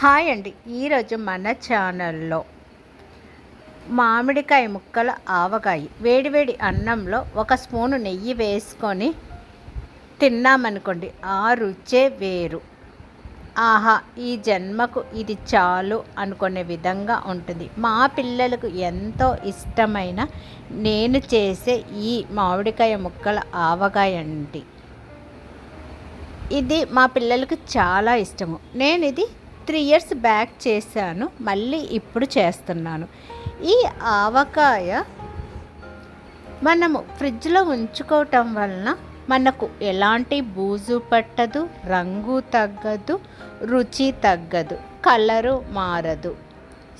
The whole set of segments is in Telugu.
హాయ్ అండి. ఈరోజు మన ఛానల్లో మామిడికాయ ముక్కల ఆవకాయ. వేడివేడి అన్నంలో ఒక స్పూను నెయ్యి వేసుకొని తిన్నామనుకోండి ఆ రుచే వేరు. ఆహా ఈ జన్మకు ఇది చాలు అనుకునే విధంగా ఉంటుంది. మా పిల్లలకు ఎంతో ఇష్టమైన నేను చేసే ఈ మామిడికాయ ముక్కల ఆవకాయ అండి. ఇది మా పిల్లలకు చాలా ఇష్టము. నేను ఇది త్రీ ఇయర్స్ బ్యాక్ చేశాను మళ్ళీ ఇప్పుడు చేస్తున్నాను. ఈ ఆవకాయ మనము ఫ్రిడ్జ్లో ఉంచుకోవటం వలన మనకు ఎలాంటి బూజు పట్టదు రంగు తగ్గదు రుచి తగ్గదు కలరు మారదు.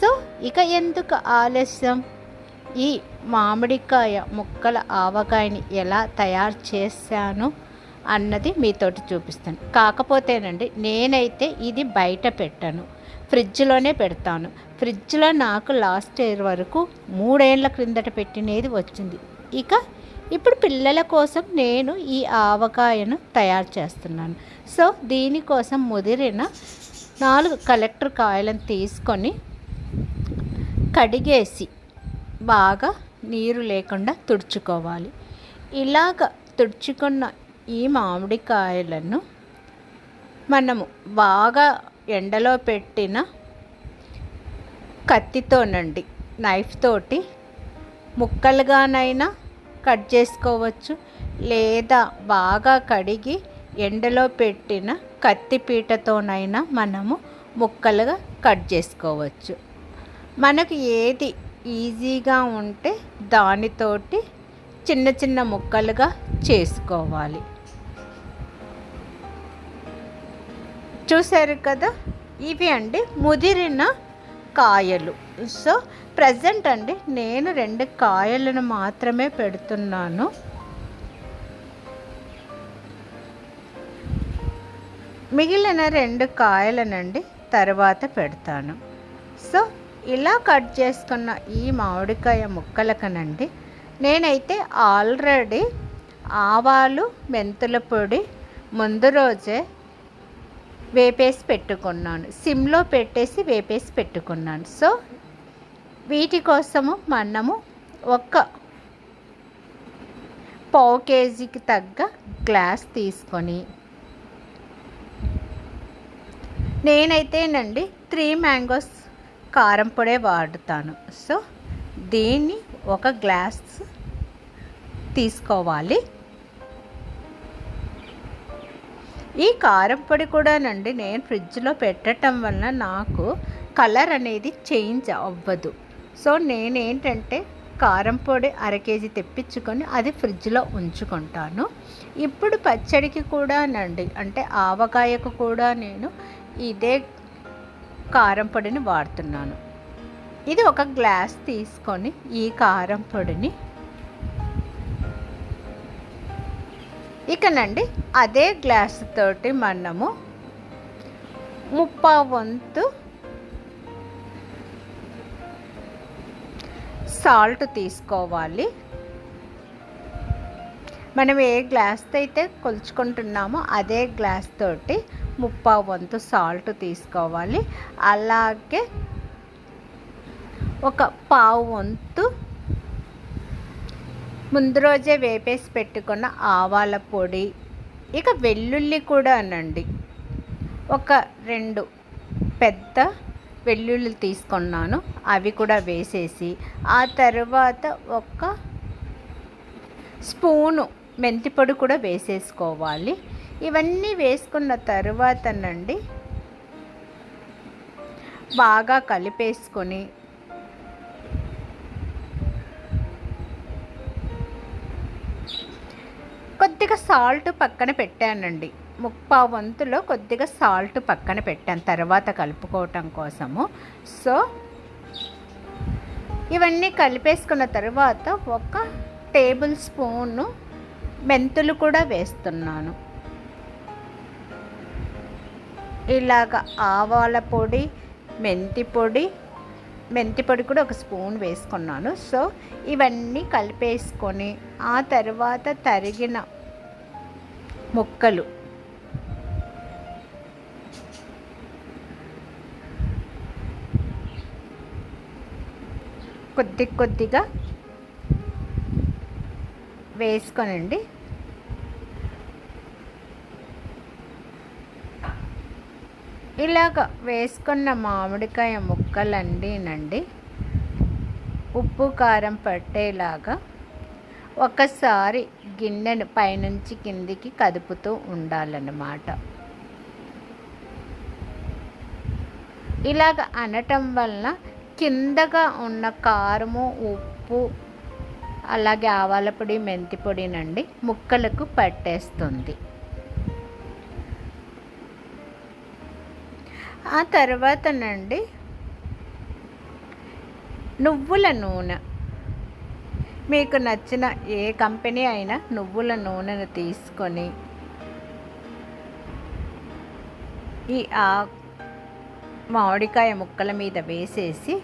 సో ఇక ఎందుకు ఆలస్యం? ఈ మామిడికాయ ముక్కల ఆవకాయని ఎలా తయారు చేశాను? అన్నది మీతోటి చూపిస్తాను. కాకపోతేనండి నేనైతే ఇది బయట పెట్టాను. ఫ్రిడ్జ్లోనే పెడతాను. ఫ్రిడ్జ్లో నాకు లాస్ట్ ఇయర్ వరకు మూడేళ్ళ క్రిందట పెట్టినది వచ్చింది. ఇక ఇప్పుడు పిల్లల కోసం నేను ఈ ఆవకాయను తయారు చేస్తున్నాను. సో దీనికోసం ముదిరిన నాలుగు కలెక్టర్ కాయలను తీసుకొని కడిగేసి బాగా నీరు లేకుండా తుడుచుకోవాలి. ఇలాగ తుడుచుకున్న ఈ మామిడికాయలను మనము బాగా ఎండలో పెట్టిన కత్తితోనండి నైఫ్ తోటి ముక్కలుగానైనా కట్ చేసుకోవచ్చు. లేదా బాగా కడిగి ఎండలో పెట్టిన కత్తిపీటతోనైనా మనము ముక్కలుగా కట్ చేసుకోవచ్చు. మనకు ఏది ఈజీగా ఉంటే దానితోటి చిన్న చిన్న ముక్కలుగా చేసుకోవాలి. చూసారు కదా? ఇవి అండి ముదిరిన కాయలు. సో ప్రజెంట్ అండి నేను రెండు కాయలను మాత్రమే పెడుతున్నాను. మిగిలిన రెండు కాయలనండి తర్వాత పెడతాను. సో ఇలా కట్ చేసుకున్న ఈ మామిడికాయ ముక్కలకనండి నేనైతే ఆల్రెడీ ఆవాలు మెంతుల పొడి ముందు రోజే వేపేసి పెట్టుకున్నాను. సిమ్లో పెట్టేసి వేపేసి పెట్టుకున్నాను. సో వీటి కోసము మనము ఒక పావు కేజీకి తగ్గ గ్లాస్ తీసుకొని నేనైతేనండి త్రీ మ్యాంగోస్ కారం పొడే వాడుతాను. సో దీన్ని ఒక గ్లాస్ తీసుకోవాలి. ఈ కారం పొడి కూడానండి నేను ఫ్రిడ్జ్లో పెట్టడం వలన నాకు కలర్ అనేది చేంజ్ అవ్వదు. సో నేనేంటంటే కారం పొడి అర కేజీ తెప్పించుకొని అది ఫ్రిడ్జ్లో ఉంచుకుంటాను. ఇప్పుడు పచ్చడికి కూడానండి అంటే ఆవకాయకు కూడా నేను ఇదే కారం పొడిని వాడుతున్నాను. ఇది ఒక గ్లాస్ తీసుకొని ఈ కారం పొడిని ఇకనండి అదే గ్లాస్ తోటి మనము ముప్పా వంతు సాల్ట్ తీసుకోవాలి. మనం ఏ గ్లాస్తో అయితే కొలుచుకుంటున్నామో అదే గ్లాస్ తోటి ముప్పా వంతు సాల్ట్ తీసుకోవాలి. అలాగే ఒక పావు వంతు ముందు రోజే వేపేసి పెట్టుకున్న ఆవాల పొడి ఇక వెల్లుల్లి కూడా అనండి ఒక రెండు పెద్ద వెల్లుల్లి తీసుకున్నాను అవి కూడా వేసేసి ఆ తర్వాత ఒక స్పూను మెంతి పొడి కూడా వేసేసుకోవాలి. ఇవన్నీ వేసుకున్న తర్వాతనండి బాగా కలిపేసుకొని కొద్దిగా సాల్ట్ పక్కన పెట్టానండి. ముప్పా వంతులో కొద్దిగా సాల్ట్ పక్కన పెట్టాను. తర్వాత కలుపుకోవటం కోసము. సో ఇవన్నీ కలిపేసుకున్న తర్వాత ఒక టేబుల్ స్పూను మెంతులు కూడా వేస్తున్నాను. ఇలాగ ఆవాల పొడి మెంతి పొడి మెంతి పొడి కూడా ఒక స్పూన్ వేసుకున్నాను. సో ఇవన్నీ కలిపేసుకొని ఆ తర్వాత తరిగిన మొక్కలు. కొద్ది కొద్దిగా వేసుకోనండి. ఇలాగ వేసుకున్న మామిడికాయ ముక్కలన్నీనండి. ఉప్పు కారం పట్టేలాగా ఒకసారి గిన్నెను పైనుంచి కిందికి కదుపుతూ ఉండాలన్నమాట. ఇలాగ అనటం వలన కిందగా ఉన్న కారము ఉప్పు అలాగే ఆవాల పొడి మెంతి పొడినండి ముక్కలకు పట్టేస్తుంది. ఆ తర్వాతనండి నువ్వుల నూనె. మీకు నచ్చిన ఏ కంపెనీ అయినా నువ్వుల నూనెను తీసుకొని ఈ ఆ మామిడికాయ ముక్కల మీద వేసేసి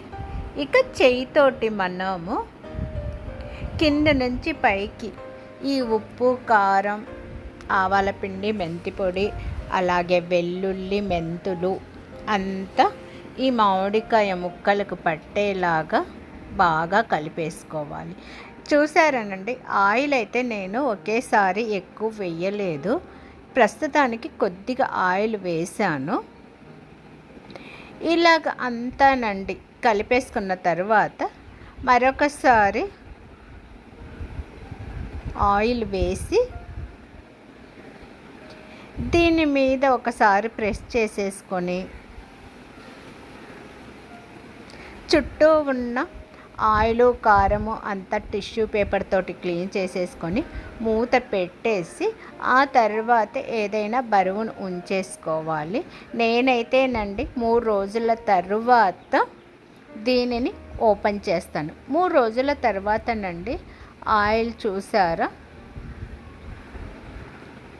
ఇక చేయితోటి మనము కింద నుంచి పైకి ఈ ఉప్పు కారం ఆవాల పిండి మెంతి పొడి అలాగే వెల్లుల్లి మెంతులు అంతా ఈ మామిడికాయ ముక్కలకు పట్టేలాగా బాగా కలిపేసుకోవాలి. చూసారనండి ఆయిల్ అయితే నేను ఒకేసారి ఎక్కువ వేయలేదు ప్రస్తుతానికి కొద్దిగా ఆయిల్ వేసాను ఇలాగ అంతానండి కలిపేసుకున్న తర్వాత మరొకసారి ఆయిల్ వేసి దీని మీద ఒకసారి ప్రెస్ చేసేసుకొని చుట్టూ ఉన్న ఆయిల్ కారము అంతా టిష్యూ పేపర్ తోటి క్లీన్ చేసేసుకొని మూత పెట్టేసి ఆ తర్వాత ఏదైనా బరువును ఉంచేసుకోవాలి. నేనైతేనండి మూడు రోజుల తర్వాత దీనిని ఓపెన్ చేస్తాను. మూడు రోజుల తర్వాతనండి ఆయిల్ చూసారా?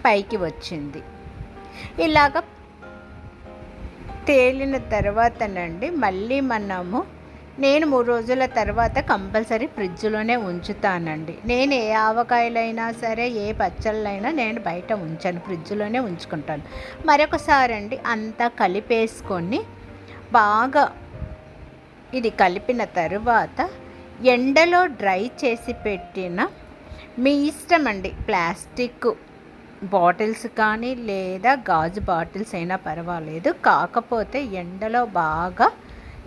పైకి వచ్చింది. ఇలాగ తేలిన తర్వాతనండి మళ్ళీ మనము నేను మూడు రోజుల తర్వాత కంపల్సరీ ఫ్రిడ్జ్లోనే ఉంచుతానండి. నేను ఏ ఆవకాయలైనా సరే ఏ పచ్చళ్ళైనా నేను బయట ఉంచాను ఫ్రిడ్జ్లోనే ఉంచుకుంటాను. మరొకసారి అండి అంతా కలిపేసుకొని బాగా ఇది కలిపిన తరువాత ఎండలో డ్రై చేసి పెట్టిన మీ ఇష్టం అండి ప్లాస్టిక్ బాటిల్స్ కానీ లేదా గాజు బాటిల్స్ అయినా పర్వాలేదు. కాకపోతే ఎండలో బాగా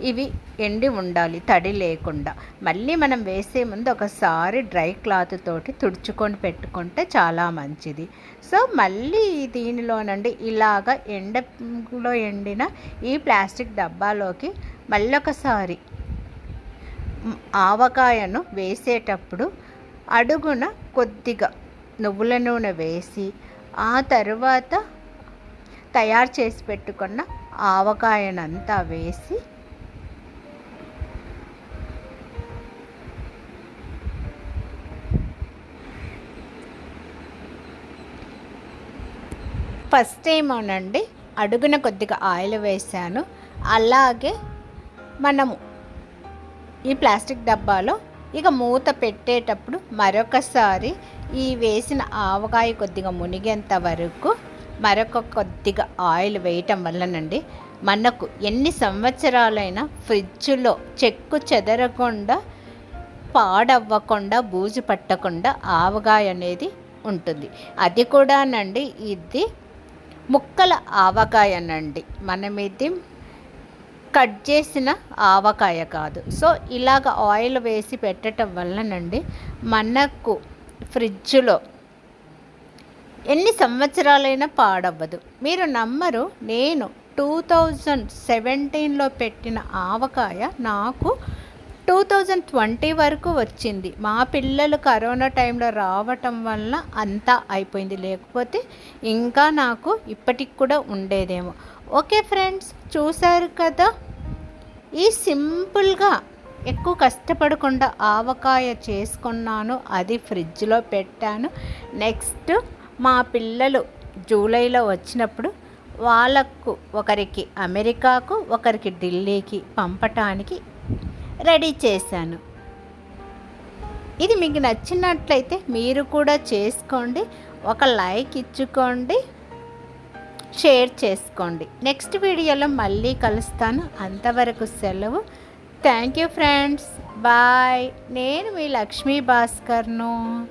ఇవి ఎండి ఉండాలి తడి లేకుండా. మళ్ళీ మనం వేసే ముందు ఒకసారి డ్రై క్లాత్ తోటి తుడుచుకొని పెట్టుకుంటే చాలా మంచిది. సో మళ్ళీ దీనిలోనండి ఇలాగ ఎండలో ఎండిన ఈ ప్లాస్టిక్ డబ్బాలోకి మళ్ళీ ఒకసారి ఆవకాయను వేసేటప్పుడు అడుగున కొద్దిగా నువ్వుల నూనె వేసి ఆ తర్వాత తయారు చేసి పెట్టుకున్న ఆవకాయనంతా వేసి ఫస్ట్ ఏమోనండి అడుగున కొద్దిగా ఆయిల్ వేసాను. అలాగే మనము ఈ ప్లాస్టిక్ డబ్బాలో ఇక మూత పెట్టేటప్పుడు మరొకసారి ఈ వేసిన ఆవకాయ కొద్దిగా మునిగేంత వరకు మరొక కొద్దిగా ఆయిల్ వేయటం వల్లనండి మనకు ఎన్ని సంవత్సరాలైనా ఫ్రిడ్జ్లో చెక్కు చెదరకుండా పాడవ్వకుండా బూజు పట్టకుండా ఆవకాయ అనేది ఉంటుంది. అది కూడానండి ఇది ముక్కల ఆవకాయనండి. మనం ఇది కట్ చేసిన ఆవకాయ కాదు. సో ఇలాగ ఆయిల్ వేసి పెట్టడం వల్లనండి మనకు ఫ్రిడ్జ్లో ఎన్ని సంవత్సరాలైనా పాడవ్వదు. మీరు నమ్మరు నేను టూ థౌజండ్ సెవెంటీన్లో పెట్టిన ఆవకాయ నాకు టూ థౌజండ్ ట్వంటీ వరకు వచ్చింది. మా పిల్లలు కరోనా టైంలో రావటం వల్ల అంతా అయిపోయింది. లేకపోతే ఇంకా నాకు ఇప్పటికి కూడా ఉండేదేమో. ఓకే ఫ్రెండ్స్ చూశారు కదా? ఈ సింపుల్గా ఎక్కువ కష్టపడకుండా ఆవకాయ చేసుకున్నాను. అది ఫ్రిడ్జ్లో పెట్టాను. నెక్స్ట్ మా పిల్లలు జూలైలో వచ్చినప్పుడు వాళ్ళకు ఒకరికి అమెరికాకు ఒకరికి ఢిల్లీకి పంపటానికి రెడీ చేశాను. ఇది మీకు నచ్చినట్లయితే మీరు కూడా చేసుకోండి. ఒక లైక్ ఇచ్చుకోండి. షేర్ చేసుకోండి. నెక్స్ట్ వీడియోలో మళ్ళీ కలుస్తాను. అంతవరకు సెలవు. Thank you friends. బాయ్. నేను మీ లక్ష్మీ భాస్కర్ను.